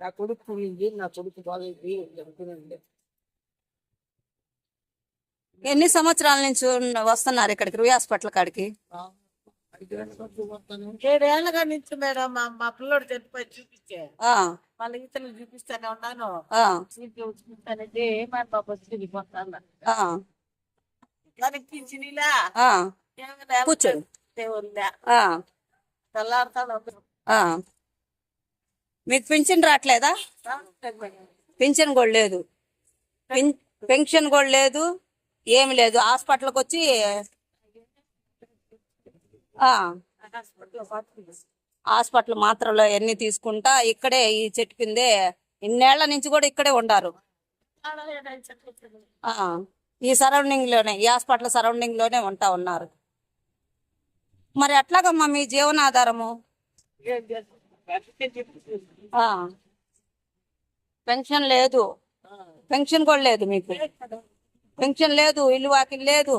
నా కొడుకు పోయింది నా కొడుకు బాగైంది చెప్తున్నాండి ఎన్ని సంవత్సరాల నుంచి వస్తున్నారు ఇక్కడికి? రుయ్ హాస్పిటల్ కాడికి? ఏడేళ్ళగా నుంచి మేడం మా మా పిల్లోడు చనిపోయి చూపించే. ఆ, వాళ్ళ ఇతరులు చూపిస్తానే ఉన్నాను. చూపిస్తానంటే ఏమని పాప వచ్చి పోతాను ఆ, దానికి పింఛనిలా ఆ, కూర్చోండి. మీకు పింఛన్ రావట్లేదా పింఛన్ కూడా లేదు. పిన్- పెన్షన్ కూడా లేదు. ఏమి లేదు. హాస్పిటల్కి వచ్చి హాస్పిటల్ మాత్రలు అన్ని తీసుకుంటా ఇక్కడే ఈ చెట్టు కిందే ఇన్నేళ్ళ నుంచి కూడా ఇక్కడే ఉండారు. ఈ సరౌండింగ్లోనే ఈ హాస్పిటల్ సరౌండింగ్లోనే ఉంటా ఉన్నారు. మరి ఎట్లాగమ్మా మీ జీవనాధారము? పెన్షన్ లేదు. పెన్షన్ కూడా లేదు మీకు. పెన్షన్ లేదు ఇల్లు వాకిల్ లేదు.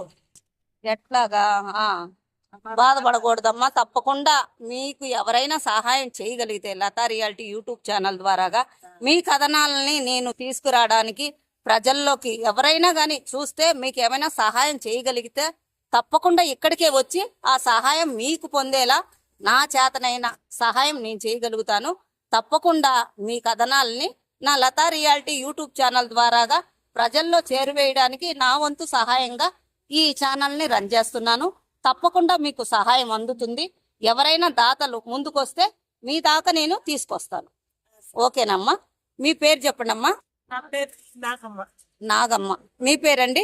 ఎట్లాగా? బాధపడకూడదమ్మా తప్పకుండా మీకు ఎవరైనా సహాయం చేయగలిగితే లతా రియాలిటీ యూట్యూబ్ ఛానల్ ద్వారాగా మీ కథనాలని నేను తీసుకురావడానికి ప్రజల్లోకి ఎవరైనా కానీ చూస్తే మీకు ఏమైనా సహాయం చేయగలిగితే తప్పకుండా ఇక్కడికే వచ్చి ఆ సహాయం మీకు పొందేలా నా చేతనైన సహాయం నేను చేయగలుగుతాను. తప్పకుండా మీ కథనాలని నా లతా రియాలిటీ యూట్యూబ్ ఛానల్ ద్వారాగా ప్రజల్లో చేరువేయడానికి నా వంతు సహాయంగా ఈ ఛానల్ని రన్ చేస్తున్నాను. తప్పకుండా మీకు సహాయం అందుతుంది. ఎవరైనా దాతలు ముందుకొస్తే మీ దాకా నేను తీసుకొస్తాను. ఓకేనమ్మా. మీ పేరు చెప్పండమ్మా. నాగమ్మ. మీ పేరండి?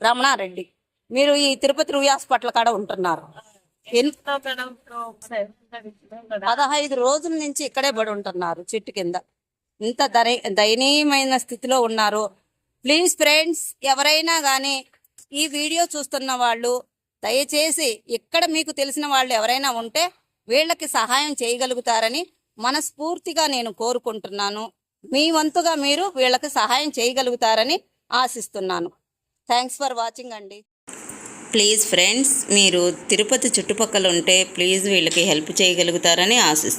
రమణారెడ్డి. మీరు ఈ తిరుపతి రువి హాస్పిటల్ కాడ ఉంటున్నారు. పదహైదు రోజుల నుంచి ఇక్కడే పడి ఉంటున్నారు చెట్టు కింద. ఇంత దయ దయనీయమైన స్థితిలో ఉన్నారు. ప్లీజ్ ఫ్రెండ్స్ ఎవరైనా కానీ ఈ వీడియో చూస్తున్న వాళ్ళు దయచేసి ఇక్కడ మీకు తెలిసిన వాళ్ళు ఎవరైనా ఉంటే వీళ్ళకి సహాయం చేయగలుగుతారని మనస్ఫూర్తిగా నేను కోరుకుంటున్నాను. మీ వంతుగా మీరు వీళ్ళకి సహాయం చేయగలుగుతారని ఆశిస్తున్నాను. థ్యాంక్స్ ఫర్ వాచింగ్ అండి. ప్లీజ్ ఫ్రెండ్స్ మీరు తిరుపతి చుట్టుపక్కల ఉంటే ప్లీజ్ వీళ్ళకి హెల్ప్ చేయగలుగుతారని ఆశిస్తున్నాను